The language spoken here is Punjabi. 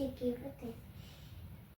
ਵਾਹਿਗੁਰੂ ਜੀ